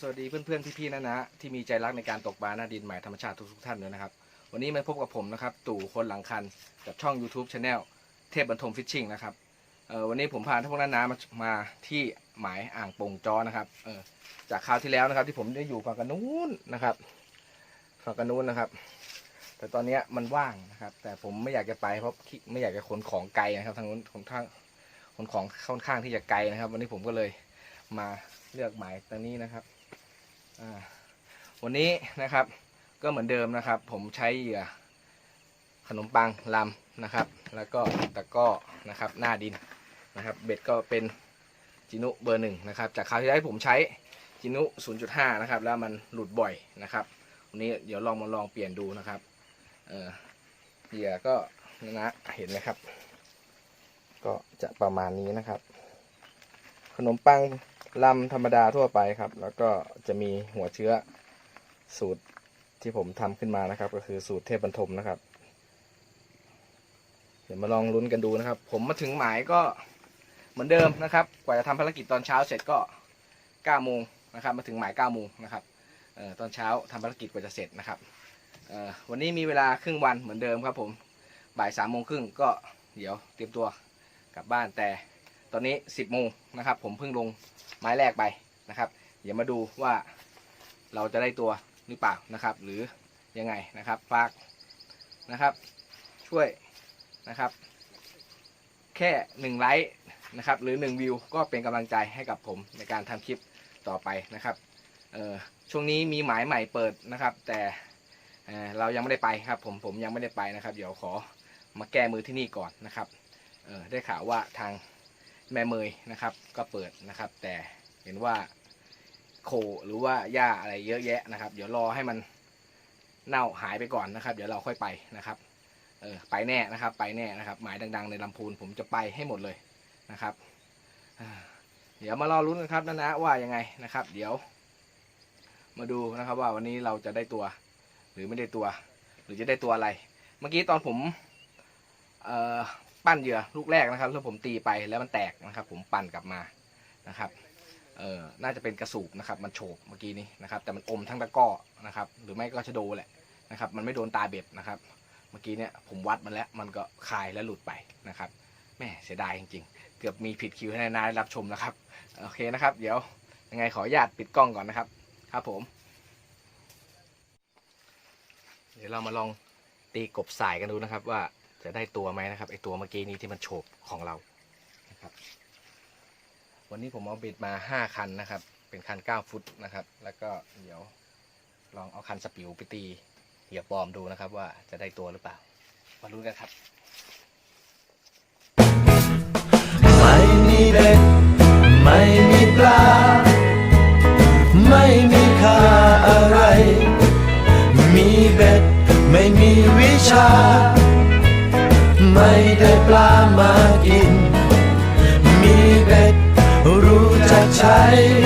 สวัสดีเพื่อนๆพี่ๆนะนะที่มีใจรักในการตกปลาหน้าดินใหม่ธรรมชาติทุกๆท่านเลยนะครับ วันนี้มาพบกับผมนะครับ ตู่คนหลังคันกับช่อง YouTube Channel เทพบรรทมฟิชชิ่งนะครับเออวันนี้ผมพาท่านพวกนั้นนามามาที่หมายอ่างโป่งจอนะครับเออจากคราวที่แล้วนะครับ ที่ผมได้อยู่ฝั่งกันนู้นนะครับฝั่งกันนู้นนะครับ แต่ตอนนี้มันว่างนะครับ แต่ผมไม่อยากจะไปเพราะไม่อยากจะขนของไกลนะครับทางนู้นของทางขนของค่อนข้างที่จะไกลนะครับ วันนี้ผมก็เลยมาเลือกหมายตรงนี้นะครับ วันนี้นะครับก็เหมือนเดิมนะครับ ผมใช้เหยื่อขนมปังลำนะครับ แล้วก็ตะก้อนะครับหน้าดินนะครับ เบ็ดก็เป็นจินุเบอร์หนึ่งนะครับ จากคราวที่แล้วผมใช้จินุ 0.5 นะครับ แล้วมันหลุดบ่อยนะครับ วันนี้เดี๋ยวลองมาลองเปลี่ยนดูนะครับเออเหยื่อก็นะเห็นไหมครับ ก็จะประมาณนี้นะครับ ขนมปัง ลำธรรมดาทั่วไปครับ แล้วก็จะมีหัวเชื้อสูตรที่ผมทำขึ้นมานะครับ ก็คือสูตรเทพบรรทมนะครับ เดี๋ยวมาลองลุ้นกันดูนะครับ ผมมาถึงหมายก็เหมือนเดิมนะครับ กว่าจะทำภารกิจตอนเช้าเสร็จก็9โมงนะครับ มาถึงหมาย9โมงนะครับออตอนเช้าทำภารกิจกว่าจะเสร็จนะครับออวันนี้มีเวลาครึ่งวันเหมือนเดิมครับผมบ่ายสามโมงครึ่งก็เดี๋ยวเตรียมตัวกลับบ้านแต่ตอนนี้ 10โมงนะครับ ผมเพิ่งลง ไม้แรกไปนะครับ เดี๋ยวมาดูว่าเราจะได้ตัวหรือเปล่านะครับ หรือยังไงนะครับฝากนะครับ ช่วยนะครับ แค่หนึ่งไลค์นะครับหรือหนึ่งวิวก็เป็นกำลังใจให้กับผมในการทำคลิปต่อไปนะครับช่วงนี้มีหมายใหม่เปิดนะครับ แต่เรายังไม่ได้ไปครับ ผมผมยังไม่ได้ไปนะครับ เดี๋ยวขอมาแก้มือที่นี่ก่อนนะครับได้ข่าวว่าทาง แม่เมยนะครับ ก็เปิดนะครับ แต่เห็นว่าโคหรือว่าหญ้าอะไรเยอะแยะนะครับ เดี๋ยวรอให้มันเน่าหายไปก่อนนะครับ เดี๋ยวเราค่อยไปนะครับเออไปแน่นะครับ ไปแน่นะครับหมายดัง ๆ ในลำพูนผมจะไปให้หมดเลยนะครับเดี๋ยวมารอรุ้นกันครับนะนะว่ายังไงนะครับ เดี๋ยว มาดูนะครับว่าวันนี้เราจะได้ตัว หรือไม่ได้ตัว หรือจะได้ตัวอะไร เมื่อกี้ตอนผมเอ่อ ปั้นเหยื่อลูกแรกนะครับแล้วผมตีไปแล้วมันแตกนะครับ ผมปั่นกลับมานะครับเอ่อน่าจะเป็นกระสูบนะครับมันโฉบเมื่อกี้นี้นะครับ แต่มันอมทั้งตะก้อนะครับ หรือไม่ก็ชะโดแหละนะครับ มันไม่โดนตาเบ็ดนะครับ เมื่อกี้เนี่ยผมวัดมันแล้วมันก็คายแล้วหลุดไปนะครับแม่เสียดายจริงๆ เกือบมีผิดคิวให้นายนาได้รับชมนะครับ โอเคนะครับ เดี๋ยวยังไงขออนุญาตปิดกล้องก่อนนะครับ ครับผม เดี๋ยวเรามาลองตีกบสายกันดูนะครับว่า จะได้ตัวไหมนะครับไอตัวเมื่อกี้นี้ที่มันโฉบของเรานะครับ วันนี้ผมเอาเบ็ดมาห้าคันนะครับ เป็นคันเก้าฟุตนะครับ แล้วก็เดี๋ยวลองเอาคันสปิวไปตีเหยียบปลอมดูนะครับ ว่าจะได้ตัวหรือเปล่ามาลุ้นกันครับ ก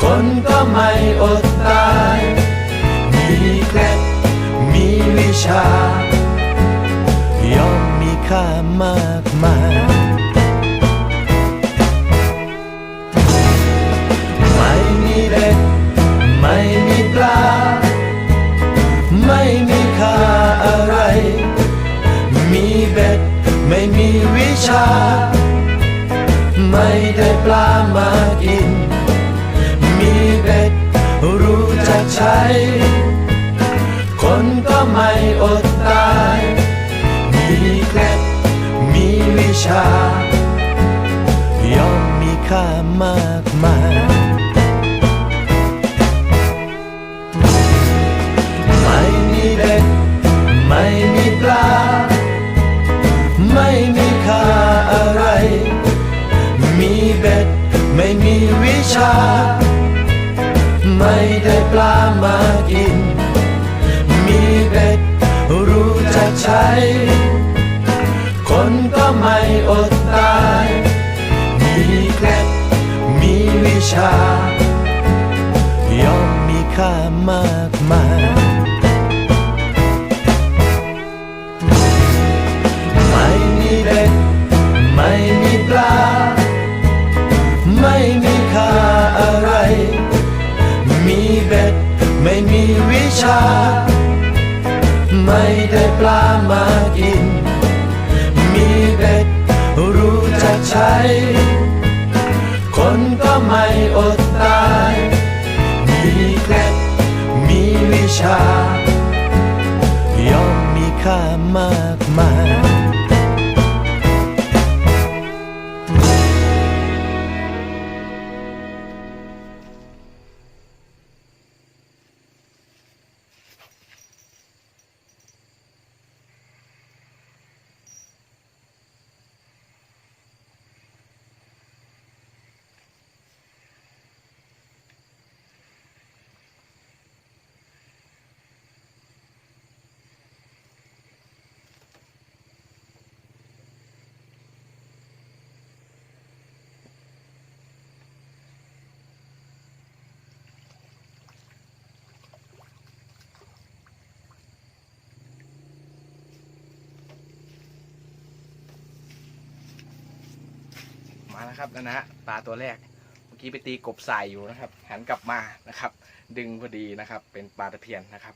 คนก็ไม่อดตาย มีเคล็ดมีวิชา ย่อมมีค่ามาก วิ วิ มาแล้วครับนะนะปลาตัวแรก เมื่อกี้ไปตีกบใส่อยู่นะครับ หันกลับมานะครับ ดึงพอดีนะครับ เป็นปลาตะเพียนนะครับ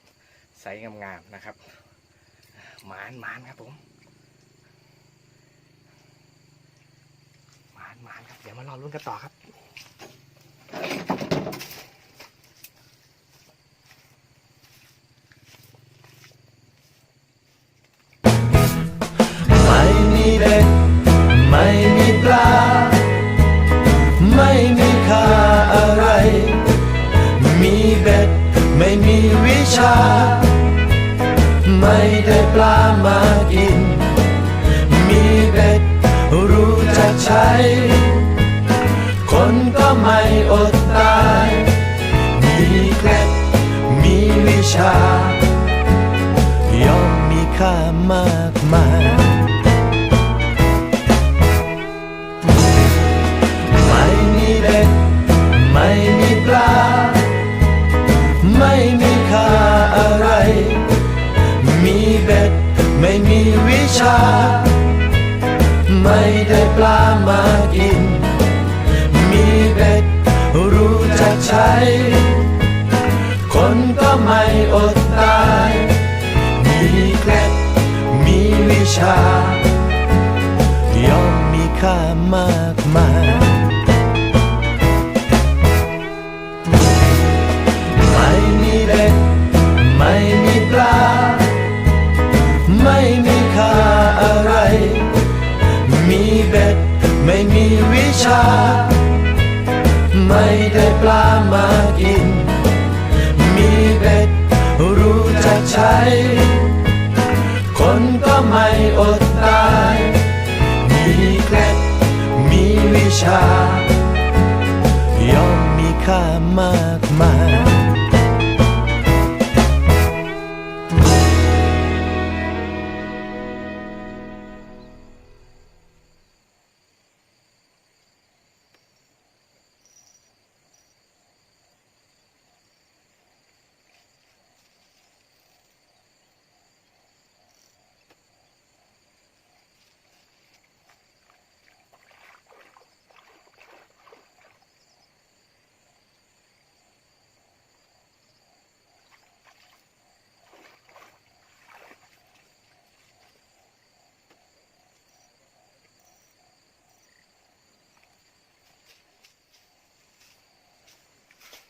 ไซส์งามๆนะครับหมานหมานครับผมหมานหมานครับ เดี๋ยวมารอลุ้นกันต่อครับ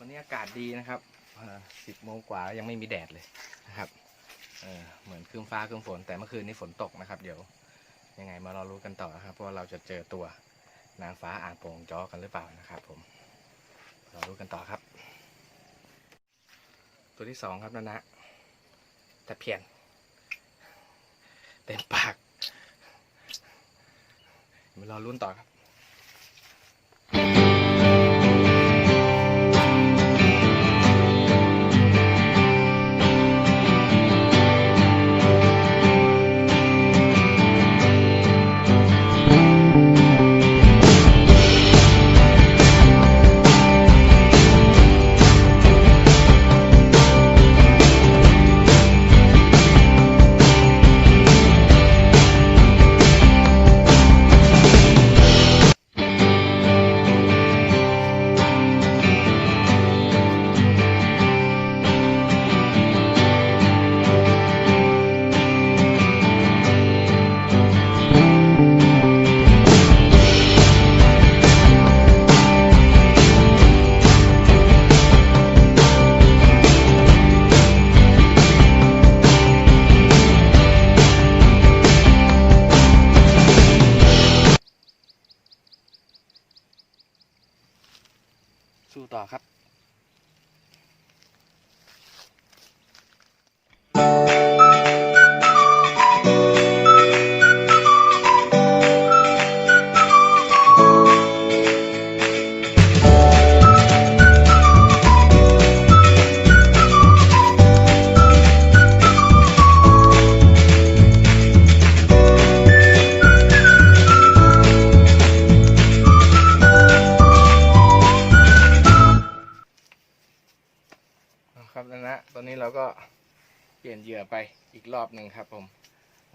วันนี้อากาศดีนะครับสิบโมงกว่ายังไม่มีแดดเลยนะครับเเหมือนครึ้มฟ้าครึ้มฝน แต่เมื่อคืนนี้ฝนตกนะครับ เดี๋ยวยังไงมารอรู้กันต่อนะครับว่าเราจะเจอตัวนางฟ้าอ่างโป่งจอกันหรือเปล่านะครับ ผมรอรู้กันต่อครับ ตัวที่สองครับนะนะตะเพียนเต็มปากมารอลุ้นต่อครับ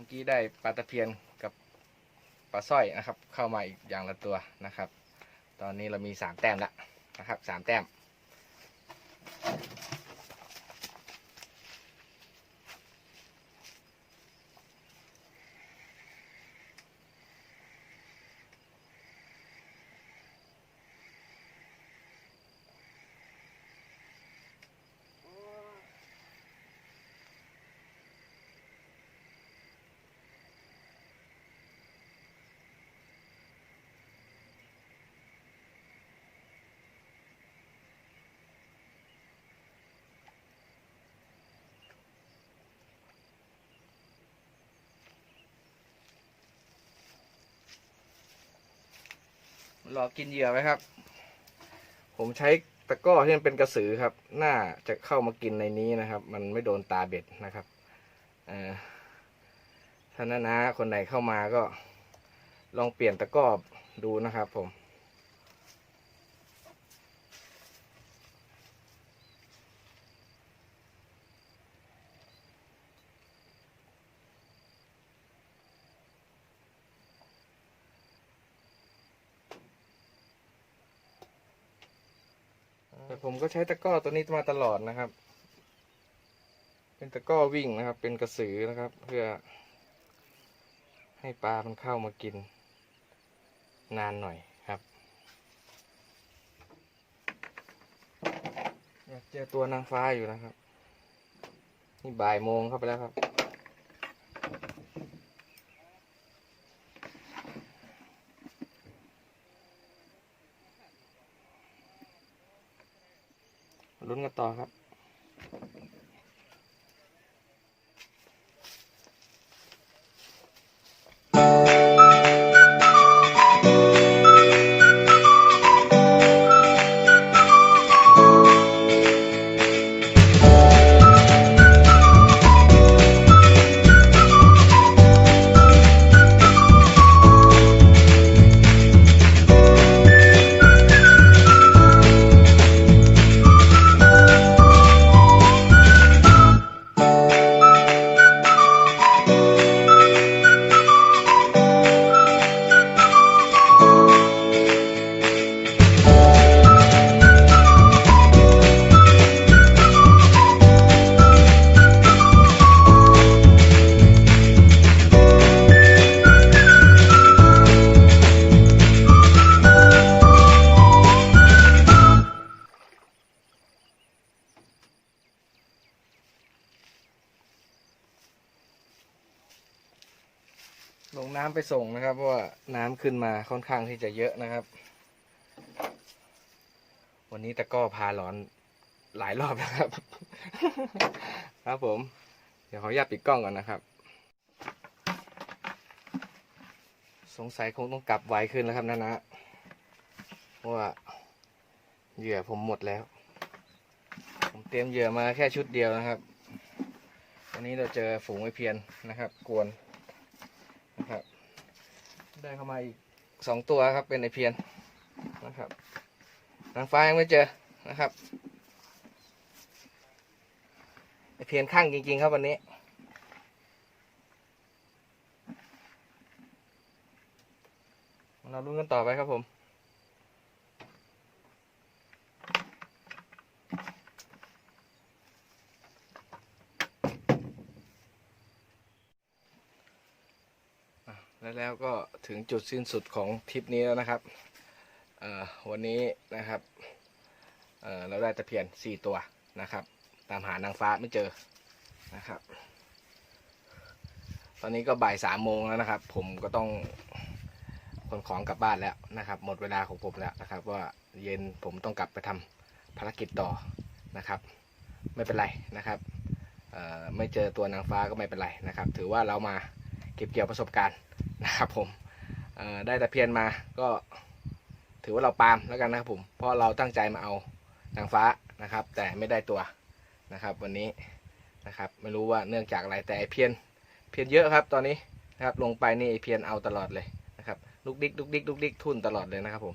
อกี้ได้ปลาตะเพียนกับปลาสร้อยนะครับ เข้ามาอีกอย่างละตัวนะครับ ตอนนี้เรามีสามแต้มแล้วนะครับสามแต้ม หลอกกินเหยื่อไหมครับ ผมใช้ตะก้อที่มันเป็นกระสือครับ น่าจะเข้ามากินในนี้นะครับ มันไม่โดนตาเบ็ดนะครับเอ่อถ้านานะคนไหนเข้ามาก็ลองเปลี่ยนตะก้อดูนะครับผม ผมก็ใช้ตะกร้อตัวนี้มาตลอดนะครับ เป็นตะกร้อวิ่งนะครับ เป็นกระสือนะครับ เพื่อ ให้ปลามันเข้ามากิน นานหน่อยครับอยากเจอตัวนางฟ้าอยู่นะครับ นี่บ่ายโมงเข้าไปแล้วครับ ลุ้นกันต่อครับ ลงน้ำไปส่งนะครับ เพราะว่าน้ำขึ้นมาค่อนข้างที่จะเยอะนะครับ วันนี้ตะก้อพาหลอนหลายรอบนะครับ ครับผม เดี๋ยวขออนุญาตปิดกล้องก่อนนะครับ สงสัยคงต้องกลับไวขึ้นแล้วครับนะนะเพราะว่าเหยื่อผมหมดแล้ว ผมเตรียมเหยื่อมาแค่ชุดเดียวนะครับ วันนี้เราเจอฝูงไอเพียนนะครับ กวน ได้เข้ามาอีกสองตัวครับเป็นไอเพียนนะครับนางฟ้ายังไม่เจอนะครับไอเพียนข้างจริง ๆ ครับวันนี้เราลุ้นกันต่อไปครับผม แล้วแล้วก็ถึงจุดสิ้นสุดของทริปนี้แล้วนะครับวันนี้นะครับเเราได้ตะเพียนสี่ตัวนะครับ ตามหานางฟ้าไม่เจอนะครับ ตอนนี้ก็บ่ายสามโมงแล้วนะครับ ผมก็ต้องขนของกลับบ้านแล้วนะครับ หมดเวลาของผมแล้วนะครับ ว่าเย็นผมต้องกลับไปทภารกิจต่อนะครับ ไม่เป็นไรนะครับไม่เจอตัวนางฟ้าก็ไม่เป็นไรนะครับ ถือว่าเรามา เก็บเกี่ยวประสบการณ์นะครับผมได้ตะเพียนมาก็ถือว่าเราปาล์มแล้วกันนะครับผมเพราะเราตั้งใจมาเอานางฟ้านะครับ แต่ไม่ได้ตัวนะครับ วันนี้นะครับไม่รู้ว่าเนื่องจากอะไรแต่ไอเพียนเพียนเยอะครับ ตอนนี้นะครับลงไปนี่ไอเพียนเอาตลอดเลยนะครับลุกดิกลุกดิกลุกดิกทุ่นตลอดเลยนะครับผม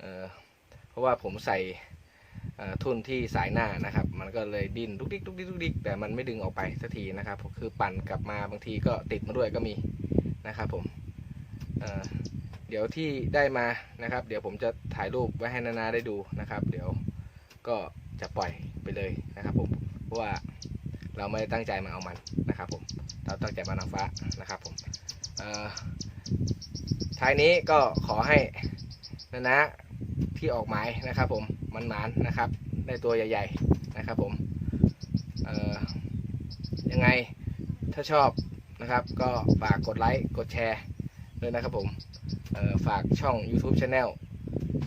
เเพราะว่าผมใส่ ทุ่นที่สายหน้านะครับ มันก็เลยดิ้นลุกดิกลุกดิกลุกดิกแต่มันไม่ดึงออกไปสักทีนะครับคือปั่นกลับมาบางทีก็ติดมาด้วยก็มีนะครับผมเเดี๋ยวที่ได้มานะครับ เดี๋ยวผมจะถ่ายรูปไว้ให้นานาได้ดูนะครับ เดี๋ยวก็จะปล่อยไปเลยนะครับ ผมเพราะว่าเราไม่ได้ตั้งใจมาเอามันนะครับผมเราตั้งใจมานางฟ้านะครับผมท้ายนี้ก็ขอให้นานาที่ออกหมายนะครับผม มันหมานนะครับ ได้ตัวใหญ่ ๆนะครับผมยังไงถ้าชอบนะครับ ก็ฝากกดไลค์กดแชร์ด้วยนะครับผมฝากช่อง YouTube Channel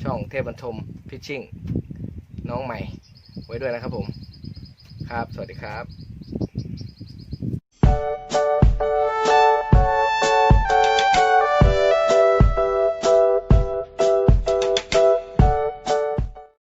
ช่องเทพบรรทมพิชชิ่งน้องใหม่ไว้ด้วยนะครับผม ครับ สวัสดีครับ